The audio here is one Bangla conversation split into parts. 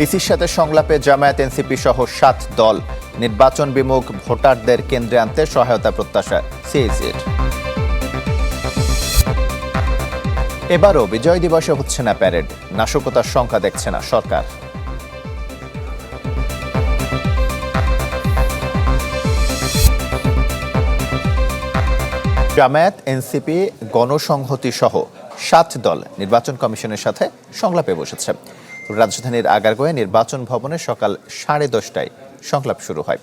ইসির সাথে সংলাপে জামায়াত এনসিপি সহ সাত দল নির্বাচন বিমুখ ভোটারদের কেন্দ্রে আনতে সহায়তা প্রত্যাশা সিএসির এবারও বিজয় দিবসে হচ্ছে না প্যারেড, নাশকতার সংখ্যা দেখছে না সরকার। জামায়াত, এনসিপি, গণসংহতি সহ সাত দল নির্বাচন কমিশনের সাথে সংলাপে বসেছে। রাজধানীর আগারগোয়ে নির্বাচন ভবনে সকাল সাড়ে দশটায় সংলাপ শুরু হয়।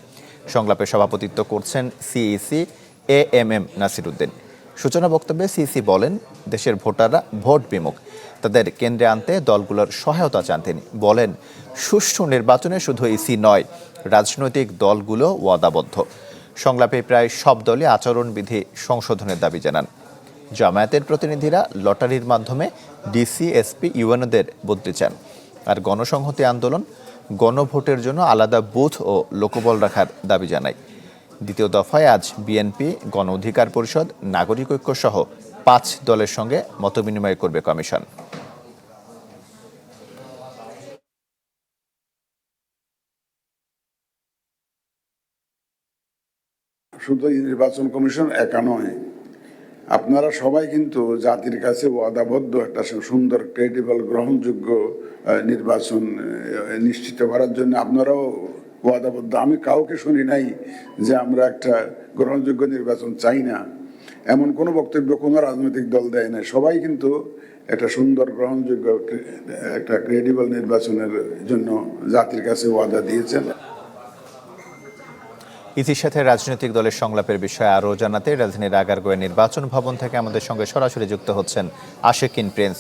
সংলাপে সভাপতিত্ব করছেন CEC A M M Nasiruddin. সূচনা বক্তব্যে সিইসি বলেন, দেশের ভোটাররা ভোট বিমুখ। তাদের কেন্দ্রে আনতে দলগুলোর সহায়তা চান তিনি। বলেন, সুষ্ঠু নির্বাচনে শুধু ইসি নয়, রাজনৈতিক দলগুলো ওয়াদাবদ্ধ। সংলাপে প্রায় সব দলই আচরণবিধি সংশোধনের দাবি জানান। জামায়াতের প্রতিনিধিরা লটারির মাধ্যমে ডিসি এসপি ইউএনওদের বদলি চান। আর গণসংহতি আন্দোলন গণভোটের জন্য আলাদা বুথ ও লোকবল রাখার দাবি জানায়। দ্বিতীয় দফায় আজ বিএনপি, গণ অধিকার পরিষদ, নাগরিক ঐক্য সহ পাঁচ দলের সঙ্গে মতবিনিময় করবে কমিশন। শুধু নির্বাচন কমিশন একা নয় আপনারা সবাই কিন্তু জাতির কাছে ওয়াদাবদ্ধ একটা সুন্দর ক্রেডিবল গ্রহণযোগ্য নির্বাচন নিশ্চিত করার জন্য আপনারাও ওয়াদাবদ্ধ। আমি কাউকে শুনি নাই যে আমরা একটা গ্রহণযোগ্য নির্বাচন চাই না। এমন কোনো বক্তব্য কোনো রাজনৈতিক দল দেয় না সবাই কিন্তু একটা সুন্দর, গ্রহণযোগ্য, একটা ক্রেডিবল নির্বাচনের জন্য জাতির কাছে ওয়াদা দিয়েছেন। ইসির সাথে রাজনৈতিক দলের সংলাপের বিষয়ে আরও জানাতে রাজধানীর আগারগোয়ে নির্বাচন ভবন থেকে আমাদের সঙ্গে সরাসরি যুক্ত হচ্ছেন আশেকিন প্রিন্স।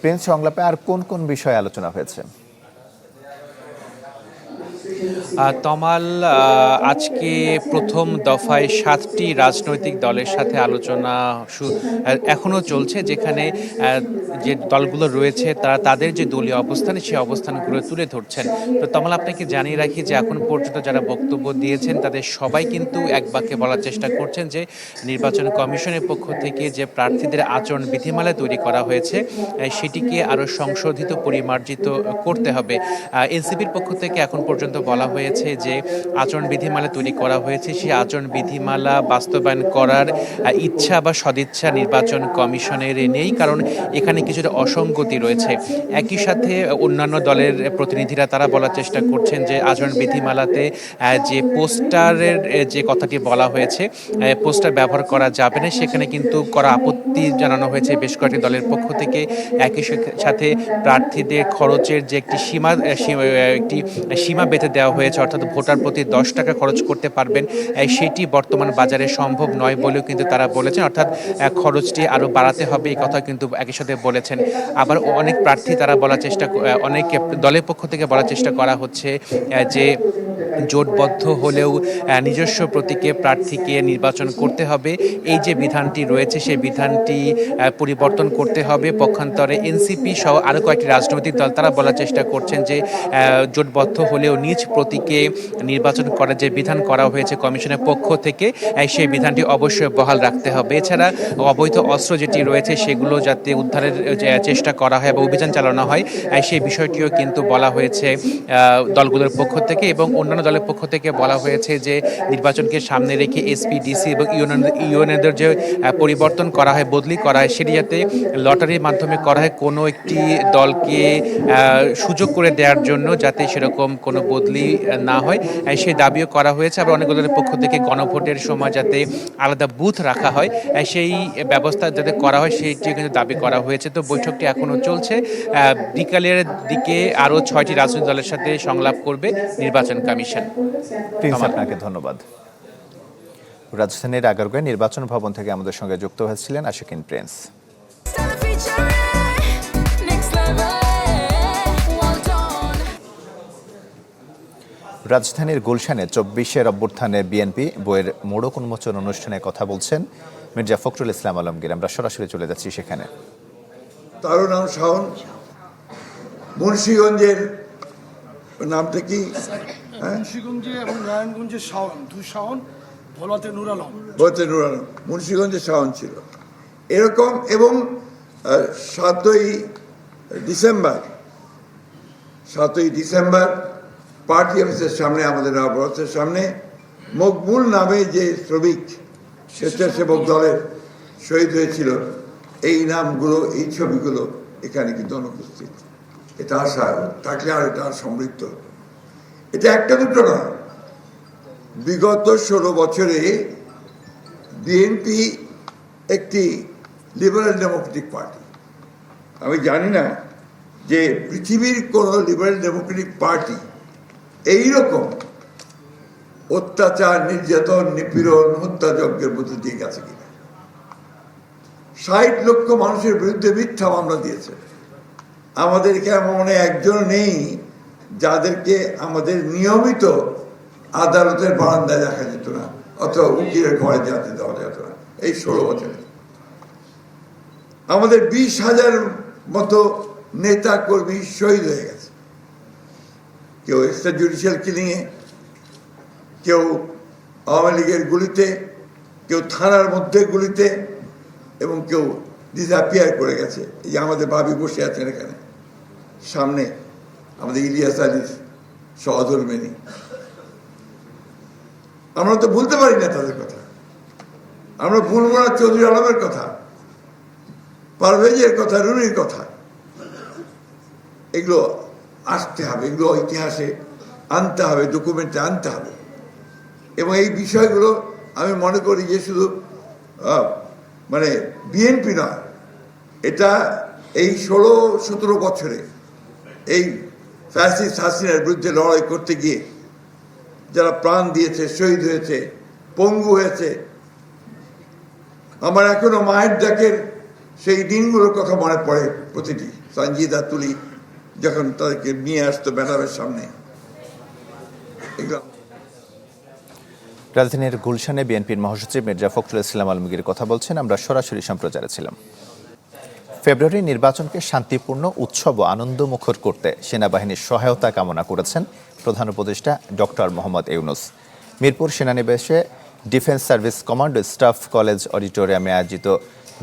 প্রিন্স সংলাপে আর কোন কোন বিষয়ে আলোচনা হয়েছে? তমাল আজকে প্রথম দফায় সাতটি রাজনৈতিক দলের সাথে আলোচনা শু- আহ, এখনও চলছে যেখানে যে দলগুলো রয়েছে তারা তাদের যে দলীয় অবস্থান সেই অবস্থানগুলো তুলে ধরছেন। তো তমাল আপনাকে জানিয়ে রাখি যে এখন পর্যন্ত যারা বক্তব্য দিয়েছেন তাদের সবাই কিন্তু এক বাক্যে বলার চেষ্টা করছেন যে নির্বাচন কমিশনের পক্ষ থেকে যে প্রার্থীদের আচরণ বিধিমালা তৈরি করা হয়েছে সেটিকে আরও সংশোধিত পরিমার্জিত করতে হবে। এনসিপির পক্ষ থেকে এখন পর্যন্ত বলা হয়েছে যে আচরণ বিধিমালা তৈরি করা হয়েছে। সেই আচরণ বিধিমালা বাস্তবায়ন করার ইচ্ছা বা সদিচ্ছা নির্বাচন কমিশনের নেই, কারণ এখানে কিছুটা অসঙ্গতি রয়েছে। একই সাথে অন্যান্য দলের প্রতিনিধিরা তারা বলার চেষ্টা করছেন যে আচরণ বিধিমালাতে যে পোস্টারের যে কথাটি বলা হয়েছে পোস্টার ব্যবহার করা যাবে না। সেখানে কিন্তু করা আপত্তি জানানো হয়েছে বেশ কয়েকটি দলের পক্ষ থেকে। একই সাথে- প্রার্থীদের খরচের যে একটি সীমা একটি সীমা বেঁধে দেওয়া হয়েছে, অর্থাৎ ভোটার প্রতি দশ টাকা খরচ করতে পারবেন। সেটি বর্তমান বাজারে সম্ভব নয় বলেও কিন্তু তারা বলেছেন, অর্থাৎ খরচটি আরও বাড়াতে হবে, এই কথা কিন্তু একই সাথে বলেছেন। আবার অনেক প্রার্থী তারা বলার চেষ্টা অনেক দলের পক্ষ থেকে বলার চেষ্টা করা হচ্ছে যে জোটবদ্ধ হলেও নিজস্ব প্রতীকে প্রার্থীকে নির্বাচন করতে হবে। এই যে বিধানটি রয়েছে, সেই বিধানটি পরিবর্তন করতে হবে। পক্ষান্তরে এনসিপি সহ আরও কয়েকটি রাজনৈতিক দল তারা বলার চেষ্টা করছেন যে জোটবদ্ধ হলেও নিজ প্রতীকে নির্বাচন করার যে বিধান করা হয়েছে কমিশনের পক্ষ থেকে সেই বিধানটি অবশ্যই বহাল রাখতে হবে। এছাড়া অবৈধ অস্ত্র যেটি রয়েছে, সেগুলো যাতে উদ্ধারের চেষ্টা করা হয় বা অভিযান চালানো হয় সেই বিষয়টিও কিন্তু বলা হয়েছে দলগুলোর পক্ষ থেকে এবং অন্যান্য দলের পক্ষ থেকে বলা হয়েছে যে, নির্বাচনকে সামনে রেখে এসপি ডিসি এবং ইউএনএদের যে পরিবর্তন করা হয়, বদলি করা হয়, সেটি যাতে লটারির মাধ্যমে করা হয়, কোনো একটি দলকে সুযোগ করে দেওয়ার জন্য যাতে সেরকম কোনো বদলি না হয়। সেই দাবিও করা হয়েছে। আবার অনেক দলের পক্ষ থেকে গণভোটের সময় যাতে আলাদা বুথ রাখা হয় সেই ব্যবস্থা যাতে করা হয় সেইটি কিন্তু দাবি করা হয়েছে। তো বৈঠকটি এখনও চলছে। বিকালের দিকে আরও ছয়টি রাজনৈতিক দলের সাথে সংলাপ করবে নির্বাচন কমিশন। প্রিন্স আপনাকে ধন্যবাদ। রাজধানীর আগারগোয়ে নির্বাচন ভবন থেকে আমাদের সঙ্গে যুক্ত হয়েছিলেন আশিকিন প্রিন্স। রাজধানীর গুলশানে চব্বিশের অভ্যুত্থানে বিএনপি বইয়ের মোড়ক উন্মোচন অনুষ্ঠানে কথা বলছেন মির্জা ফখরুল ইসলাম আলমগীর। আমরা সরাসরি চলে যাচ্ছি সেখানে। তারও নাম শাওন। মুন্সীগঞ্জের নামটা কি? হ্যাঁ? মুন্সিগঞ্জে এবং নারায়ণগঞ্জে শাওন। দুই শাওন ভোলাতে নুর আলম। বলতে নুর আলম। মুন্সীগঞ্জে শাওন ছিল। এরকম এবং সাতই ডিসেম্বর সাতই ডিসেম্বর পার্টি অফিসের সামনে, আমাদের নবরথের সামনে, মকবুল নামে যে শ্রমিক স্বেচ্ছাসেবক দলের শহীদ হয়েছিল, এই নামগুলো, এই ছবিগুলো এখানে কিন্তু অনুপস্থিত। এটা আশা, থাকলে আর এটা সমৃদ্ধ। এটা একটা দুটো নয়। বিগত ষোলো বছরে বিএনপি একটি লিবারেল ডেমোক্রেটিক পার্টি। আমি জানি না যে পৃথিবীর কোনো লিবারেল ডেমোক্রেটিক পার্টি এইরকম। অত্যাচার, নির্যাতন, নিপীড়ন হত্যাযজ্ঞের মধ্যে দিয়ে গেছে কিনা? ষাট লক্ষ মানুষের বিরুদ্ধে মিথ্যা মামলা দিয়েছে। আমাদের এখানে মনে একজন নেই যাদেরকে আমাদের নিয়মিত আদালতের বারান্দায় দেখা যেত না, অথবা উকিলের ঘরে যেতে দেওয়া যেত না। এই ষোলো বছরে। আমাদের বিশ হাজার মতো নেতা কর্মী শহীদ হয়ে গেছে। কেউ এক্সট্রা জুডিশিয়াল কিলিংয়ে, কেউ আওয়ামী লীগের গুলিতে, কেউ থানার মধ্যে গুলিতে এবং কেউ ডিসঅ্যাপিয়ার করে গেছে। এই আমাদের ভাবি বসে আছেন এখানে। সামনে আমাদের ইলিয়াস আলীর সহধর্মিনী আমরা তো ভুলতে পারি না তাদের কথা। আমরা ভুলবো না চৌধুরী আলমের কথা, পারভেজের কথা, রুনির কথা। এগুলো আসতে হবে, এগুলো ইতিহাসে আনতে হবে ডকুমেন্টে আনতে হবে। এবং এই বিষয়গুলো আমি মনে করি যে শুধু মানে বিএনপি নয়, এটা এই ষোলো, সতেরো বছরে এই ফ্যাসিস্ট হাসিনার বিরুদ্ধে লড়াই করতে গিয়ে যারা প্রাণ দিয়েছে, শহীদ হয়েছে, পঙ্গু হয়েছে, আমার এখনও মায়ের ডাকের সেই দিনগুলোর কথা মনে পড়ে প্রতিটি। সঞ্জিদা তুলি যখন তাদেরকে নিয়ে আসতো ব্যানারের সামনে। রাজধানীর গুলশানে বিএনপির মহাসচিব মির্জা ফখরুল ইসলাম আলমগীর কথা বলছেন, আমরা সরাসরি সম্প্রচারে ছিলাম। ফেব্রুয়ারি নির্বাচনকে শান্তিপূর্ণ, উৎসব ও আনন্দমুখর করতে সেনাবাহিনীর সহায়তা কামনা করেছেন প্রধান উপদেষ্টা ডক্টর মোহাম্মদ ইউনুস। মিরপুর সেনানিবাসে defence service command staff college অডিটোরিয়ামে আয়োজিত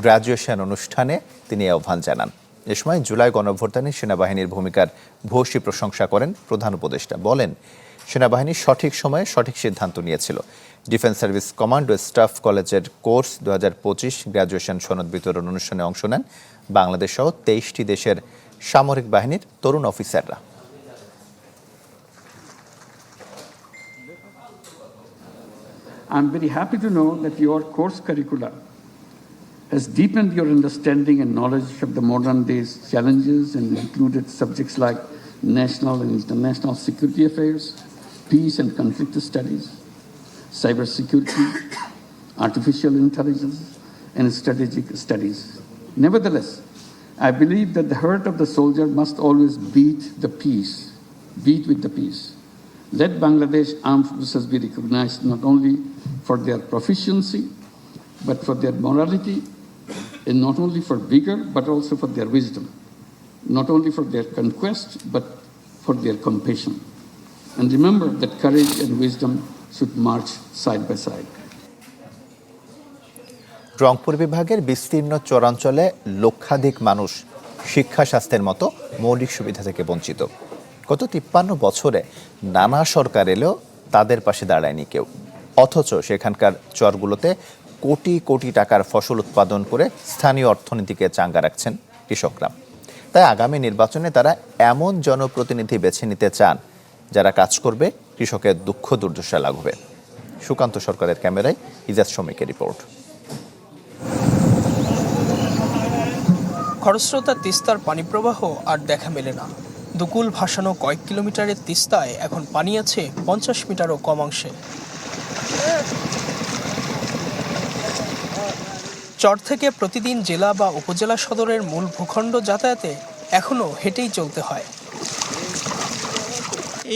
গ্র্যাজুয়েশন অনুষ্ঠানে তিনি আহ্বান জানান। এ সময় জুলাই গণভ্যুত্থানে সেনাবাহিনীর ভূমিকার ভূয়সী প্রশংসা করেন প্রধান উপদেষ্টা। বলেন, সেনাবাহিনী সঠিক সময়ে সঠিক সিদ্ধান্ত নিয়েছিল। ডিফেন্স সার্ভিস কমান্ড ও স্টাফ কলেজের কোর্স দু হাজার পঁচিশ গ্র্যাজুয়েশন সনদ বিতরণ অনুষ্ঠানে অংশ নেন বাংলাদেশ সহ তেইশটি দেশের সামরিক বাহিনীর তরুণ অফিসাররা। I'm very happy to know that your course curricula has deepened your understanding and knowledge of the modern day's challenges and included subjects like national and international security affairs, peace and conflict studies, cybersecurity, artificial intelligence, and strategic studies. Nevertheless, I believe that the heart of the soldier must always beat the peace, beat with the peace. Let Bangladesh Armed Forces be recognized not only for their proficiency, but for their morality, and not only for vigor, but also for their wisdom, not only for their conquest, but for their compassion. And remember that courage and wisdom should march side by side. Rangpur বিভাগের বিস্তীর্ণ চরাঞ্চলে লক্ষাধিক মানুষ শিক্ষা স্বাস্থ্যের মতো মৌলিক সুবিধা থেকে বঞ্চিত গত তিপ্পান্ন বছরে নানা সরকার এলেও তাদের পাশে দাঁড়ায়নি কেউ অথচ সেখানকার চরগুলোতে কোটি কোটি টাকার ফসল উৎপাদন করে স্থানীয় অর্থনীতিকে চাঙ্গা রাখছেন কৃষকরা। তাই আগামী নির্বাচনে তারা এমন জনপ্রতিনিধি বেছে নিতে চান, যারা কাজ করবে, কৃষকের দুঃখ দুর্দশা লাঘবে। সুকান্ত সরকারের ক্যামেরায় ইজাজ শ্রমিকের রিপোর্ট। খরস্রোতা তিস্তার পানি প্রবাহ আর দেখা মেলে না। দুকুল ভাসানো কয়েক কিলোমিটারের তিস্তায় এখন পানি আছে পঞ্চাশ মিটারও কম অংশে। চর থেকে প্রতিদিন জেলা বা উপজেলা সদরের মূল ভূখণ্ড যাতায়াতে এখনও হেঁটেই চলতে হয়।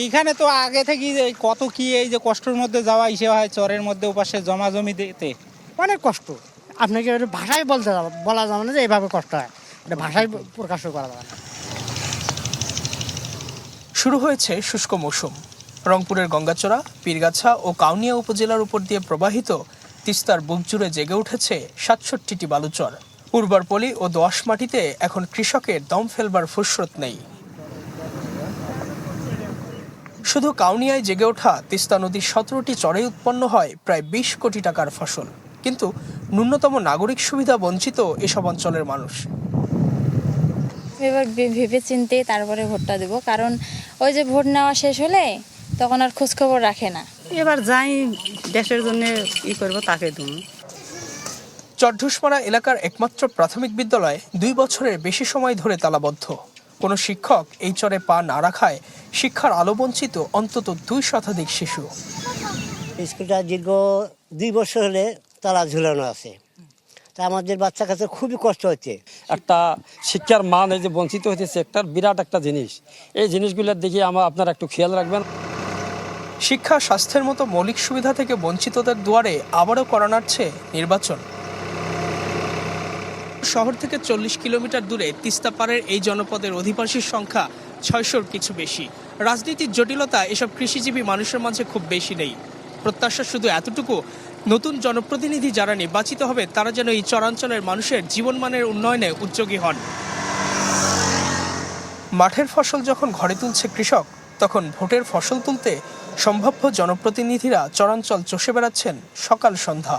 এইখানে তো আগে থেকে কত কি এই যে কষ্টের মধ্যে যাওয়া ইসে হয় চরের মধ্যে ওপাশে জমা জমি দিতে। অনেক কষ্ট। আপনাকে ভাষায় বলতে বলা যাবে না যে এইভাবে কষ্ট হয়। এটা ভাষায় প্রকাশ করা যাবে না। শুরু হয়েছে শুষ্ক মৌসুম। রংপুরের গঙ্গাচড়া পীরগাছা ও কাউনিয়া উপজেলার উপর দিয়ে প্রবাহিত তিস্তার বুক জুড়ে জেগে উঠেছে সাতষট্টিটি বালুচর। উর্বর পলি ও দোআঁশ মাটিতে এখন কৃষকের দম ফেলবার ফুসরত নেই। শুধু কাউনিয়ায় জেগে ওঠা তিস্তা নদীর সতেরোটি চরে উৎপন্ন হয় প্রায় বিশ কোটি টাকার ফসল। কিন্তু ন্যূনতম নাগরিক সুবিধা বঞ্চিত এসব অঞ্চলের মানুষ। এবার ভেবে চিনতে তারপরে ভোটটা দেবো। কারণ ওই যে ভোট নেওয়া শেষ হলে তখন আর খোঁজখবর রাখে না। এবার যাই দেশের জন্য ই করব তাকে তুমি চরঢুসমারা এলাকার একমাত্র প্রাথমিক বিদ্যালয় দুই বছরের বেশি সময় ধরে তালাবদ্ধ। কোনো শিক্ষক এই চরে পা না রাখায় শিক্ষার আলো বঞ্চিত অন্তত দুই শতাধিক শিশু। স্কুলটা দীর্ঘ দুই বছর হলে তালা ঝুলানো আছে। তা আমাদের বাচ্চা কাছে খুবই কষ্ট হচ্ছে। একটা শিক্ষার মান এই যে বঞ্চিত হইতেছে একটা বিরাট একটা জিনিস। এই জিনিসগুলোর দিকে আমার আপনারা একটু খেয়াল রাখবেন। শিক্ষা, স্বাস্থ্যের মতো মৌলিক সুবিধা থেকে বঞ্চিতদের দুয়ারে আবারও করা নাড়ছে নির্বাচন। শহর থেকে চল্লিশ কিলোমিটার দূরে তিস্তাপাড়ের এই জনপদের অধিবাসীর সংখ্যা ছয়শোর কিছু বেশি। রাজনীতির জটিলতা এসব কৃষিজীবী মানুষের মাঝে খুব বেশি নেই। প্রত্যাশা শুধু এতটুকু, নতুন জনপ্রতিনিধি যারা নির্বাচিত হবে তারা যেন এই চরাঞ্চলের মানুষের জীবনমানের উন্নয়নে উদ্যোগী হন। মাঠের ফসল যখন ঘরে তুলছে কৃষক, তখন ভোটের ফসল তুলতে সম্ভাব্য জনপ্রতিনিধিরা চরাঞ্চল চষে বেড়াচ্ছেন সকাল সন্ধ্যা।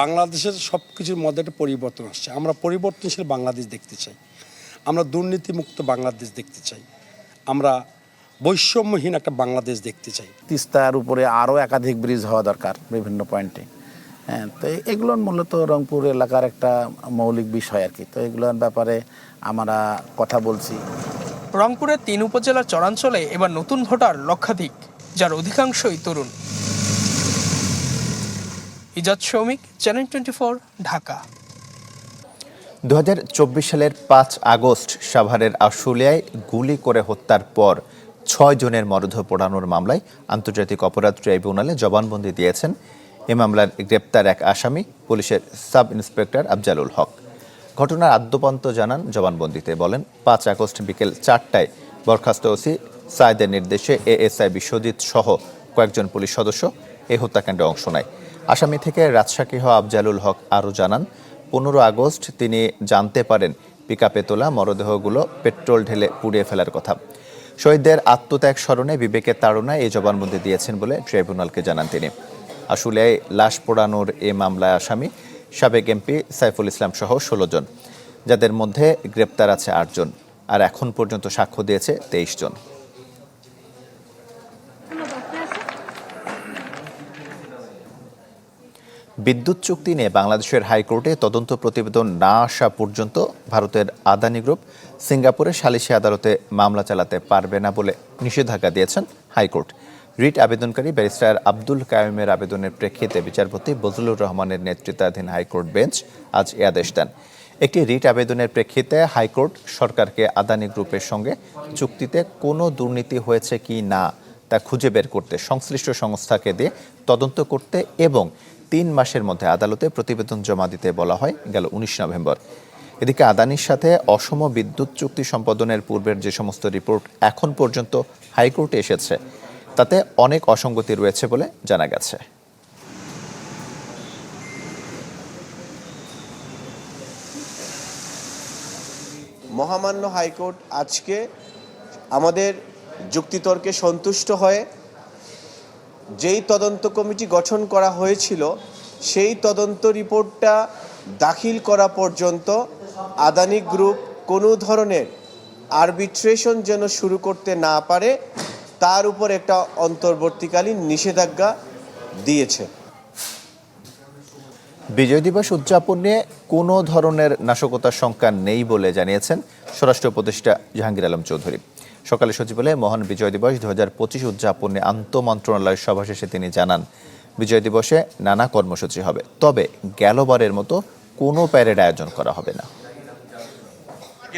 বাংলাদেশের সব কিছুর মধ্যে একটা পরিবর্তন আসছে। আমরা পরিবর্তনশীল বাংলাদেশ দেখতে চাই। আমরা দুর্নীতিমুক্ত বাংলাদেশ দেখতে চাই। আমরা বৈষম্যহীন একটা বাংলাদেশ দেখতে চাই। তিস্তার উপরে আরও একাধিক ব্রিজ হওয়া দরকার বিভিন্ন পয়েন্টে। হ্যাঁ তো এগুলোর মূলত রংপুর এলাকার একটা মৌলিক বিষয় আর কি। তো এগুলোর ব্যাপারে আমরা কথা বলছি। রংপুরের তিন উপজেলার চরাঞ্চলে এবার নতুন ভোটার লক্ষাধিক, যার অধিকাংশই তরুণ। Izad Soumik channel twenty four, Dhaka. দুহাজার চব্বিশ সালের পাঁচ আগস্ট সাভারের আশুলিয়ায় গুলি করে হত্যার পর ছয় জনের মরদেহ পোড়ানোর মামলায় আন্তর্জাতিক অপরাধ ট্রাইব্যুনালে জবানবন্দি দিয়েছেন। এ মামলার গ্রেপ্তার এক আসামি, পুলিশের সাব ইন্সপেক্টর আফজালুল হক। ঘটনার আদ্যপান্ত জানান জবানবন্দিতে। বলেন, পাঁচ আগস্ট বিকেল চারটায় বরখাস্ত ওসি সায়েদের নির্দেশে এএসআই বিশ্বজিৎ সহ কয়েকজন পুলিশ সদস্য এই হত্যাকাণ্ডে অংশ নেয়। আসামি থেকে রাজশাকী হওয়া আফজালুল হক আরও জানান, পনেরো আগস্ট তিনি জানতে পারেন পিকাপে তোলা মরদেহগুলো পেট্রোল ঢেলে পুড়িয়ে ফেলার কথা। শহীদদের আত্মত্যাগ স্মরণে বিবেকের তাড়নায় এই জবানবন্দি দিয়েছেন বলে ট্রাইব্যুনালকে জানান তিনি। আসলে লাশ পোড়ানোর এ মামলায় আসামি সাবেক এমপি সাইফুল ইসলাম সহ ষোলো জন, যাদের মধ্যে গ্রেপ্তার আছে আটজন আর এখন পর্যন্ত সাক্ষ্য দিয়েছে তেইশ জন। বিদ্যুৎ চুক্তি নিয়ে বাংলাদেশের হাইকোর্টে তদন্ত প্রতিবেদন না আসা পর্যন্ত ভারতের আদানি গ্রুপ সিঙ্গাপুরে সালিসি আদালতে মামলা চালাতে পারবে না বলে নিষেধাজ্ঞা দিয়েছেন হাইকোর্ট। রিট আবেদনকারী ব্যারিস্টার আব্দুল কায়েমের আবেদনের প্রেক্ষিতে বিচারপতি বজলুর রহমানের নেতৃত্বাধীন হাইকোর্ট বেঞ্চ আজ এ আদেশ দেন। একটি রিট আবেদনের প্রেক্ষিতে হাইকোর্ট সরকারকে আদানি গ্রুপের সঙ্গে চুক্তিতে কোনো দুর্নীতি হয়েছে কি না তা খুঁজে বের করতে সংশ্লিষ্ট সংস্থাকে দিয়ে তদন্ত করতে এবং তিন মাসের মধ্যে আদালতে প্রতিবেদন জমা দিতে বলা হয়, গেল উনিশ নভেম্বর। এদিকে আদানির সাথে অসম বিদ্যুৎ চুক্তি সম্পাদনের পূর্বের যে সমস্ত রিপোর্ট এখন পর্যন্ত হাইকোর্টে এসেছে। তাতে অনেক অসঙ্গতি রয়েছে বলে জানা গেছে। মহামান্য হাইকোর্ট আজকে আমাদের যুক্তিতর্কে সন্তুষ্ট হয়ে যেই তদন্ত কমিটি গঠন করা হয়েছিল, সেই তদন্ত রিপোর্টটা দাখিল করা পর্যন্ত আদানি গ্রুপ কোনো ধরনের আরবিট্রেশন যেন শুরু করতে না পারে তার উপর একটা অন্তর্বর্তীকালীন নিষেধাজ্ঞা দিয়েছে। বিজয় দিবস উদযাপন নিয়ে কোনো ধরনের নাশকতার শঙ্কা নেই বলে জানিয়েছেন স্বরাষ্ট্র উপদেষ্টা জাহাঙ্গীর আলম চৌধুরী। সকালে সচিবালয়ে মহান বিজয় দিবস দু হাজার পঁচিশ উদযাপনে আন্তঃমন্ত্রণালয় সভা শেষে তিনি জানান বিজয় দিবসে নানা কর্মসূচি হবে তবে গেলবারের মতো কোনো প্যারেড আয়োজন করা হবে না।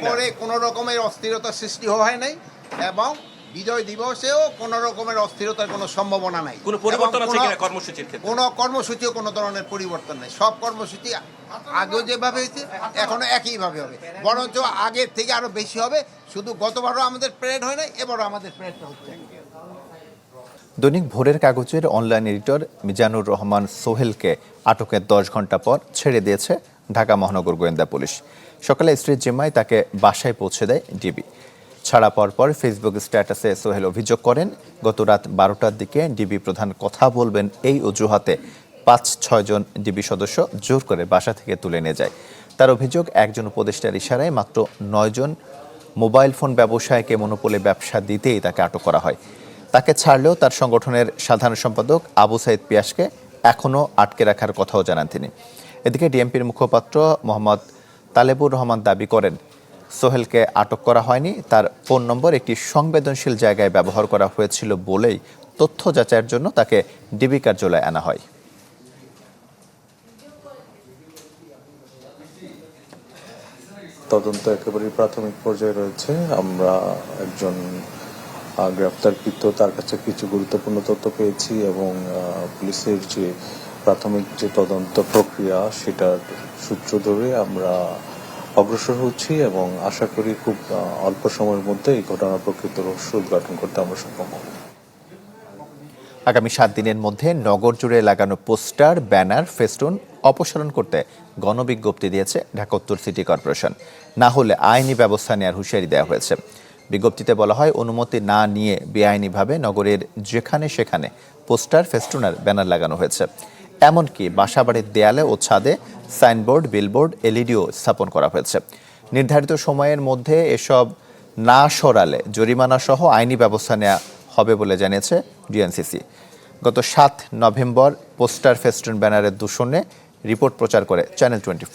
পরে কোনো রকমের অস্থিরতা সৃষ্টি হয় নাই এবং বিজয় দিবসেও কোনো রকমের অস্থিরতার কোনো সম্ভাবনা নাই। কোনো পরিবর্তন আছে কিনা কর্মসূচির ক্ষেত্রে? কোনো কর্মসূচিও কোনো ধরনের পরিবর্তন নেই। সব কর্মসূচি আগেও যেভাবে হয়েছে এখনও একইভাবে হবে। বরঞ্চ আগের থেকে আরও বেশি হবে। শুধু গতবারও আমাদের প্যারেড হয় নাই এবারও আমাদের প্যারেডটা হচ্ছে দৈনিক ভোরের কাগজের অনলাইন এডিটর মিজানুর রহমান সোহেলকে আটকের দশ ঘণ্টা পর ছেড়ে দিয়েছে ঢাকা মহানগর গোয়েন্দা পুলিশ। সকালে স্ত্রীর জিম্মায় তাকে বাসায় পৌঁছে দেয় ডিবি। ছাড়া পর পর ফেসবুক স্ট্যাটাসে সোহেল অভিযোগ করেন, গত রাত বারোটার দিকে ডিবি প্রধান কথা বলবেন এই অজুহাতে। পাঁচ ছয়জন ডিবি সদস্য জোর করে বাসা থেকে তুলে নিয়ে যায়। তার অভিযোগ, একজন উপদেষ্টার ইশারায় মাত্র নয়জন মোবাইল ফোন ব্যবসায়কে মনোপলে ব্যবসা দিতেই তাকে আটক করা হয়। তাকে ছাড়লেও তার সংগঠনের সাধারণ সম্পাদক আবু সাইদ পিয়াসকে এখনও আটকে রাখার কথাও জানান তিনি। এদিকে ডিএমপির মুখপাত্র মোহাম্মদ তালেবুর রহমান দাবি করেন সোহেলকে আটক করা হয়নি। তার ফোন নম্বর একটি সংবেদনশীল জায়গায় ব্যবহার করা হয়েছিল বলেই তথ্য যাচাইয়ের জন্য তাকে ডিবি কার্যালয়ে আনা হয়। তদন্ত একেবারেই প্রাথমিক পর্যায়ে রয়েছে। আমরা একজন গ্রেপ্তারকৃত, তার কাছে কিছু গুরুত্বপূর্ণ তথ্য পেয়েছি এবং পুলিশের যে প্রাথমিক যে তদন্ত প্রক্রিয়া, সেটার সূত্র ধরে আমরা অগ্রসর হচ্ছি এবং আশা করি খুব অল্প সময়ের মধ্যে এই ঘটনার প্রকৃত রহস্য উদ্ঘাটন করতে আমরা সক্ষম হব। আগামী সাত দিনের মধ্যে নগর জুড়ে লাগানো পোস্টার, ব্যানার, ফেস্টুন অপসারণ করতে গণবিজ্ঞপ্তি দিয়েছে ঢাকা উত্তর সিটি কর্পোরেশন। না হলে আইনি ব্যবস্থা নেওয়ার হুঁশিয়ারি দেওয়া হয়েছে। বিজ্ঞপ্তিতে বলা হয়, অনুমতি না নিয়ে বেআইনিভাবে নগরের যেখানে সেখানে পোস্টার ফেস্টুনার ব্যানার লাগানো হয়েছে। এমনকি বাসাবাড়ির দেয়ালে ও ছাদে সাইনবোর্ড, বিলবোর্ড, এলইডিও স্থাপন করা হয়েছে। নির্ধারিত সময়ের মধ্যে এসব না সরালে জরিমানা সহ আইনি ব্যবস্থা নেওয়া হবে বলে জানিয়েছে ডিএনসিসি। গত সাত নভেম্বর পোস্টার ফেস্টুন ব্যানারের দূষণে রিপোর্ট প্রচার করে চ্যানেল টোয়েন্টি